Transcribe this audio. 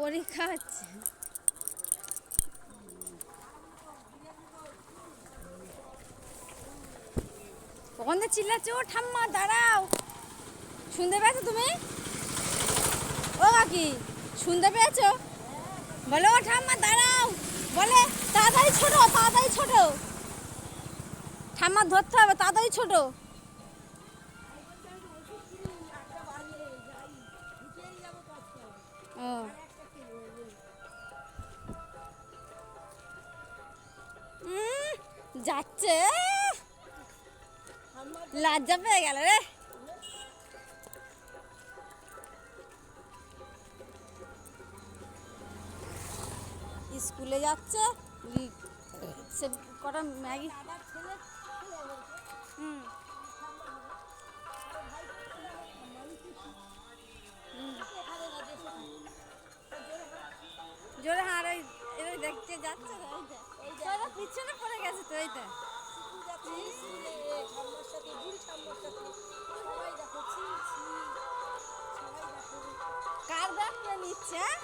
পরীক্ষা হচ্ছে কখন চিল্লাচ্ছে? ও ঠাম্মা, দাঁড়াও। শুনতে পেয়েছ তুমি? ও কাকি, শুনতে পেয়েছ? বলো, ও ঠাম্মা, দাঁড়াও। বলে, তাড়াতাড়ি ছোট তাড়াতাড়ি ছোট। ঠাম্মা, ধরতে হবে, তাড়াতাড়ি ছোট। যাচ্ছে। লজ্জা পেয়ে গেল রে। স্কুলে যাচ্ছে। সে কটা ম্যাগি? হুম। জোরে ওই এবার দেখতে যাচ্ছে। ব্যাগ কে নিচ্ছে হ্যাঁ?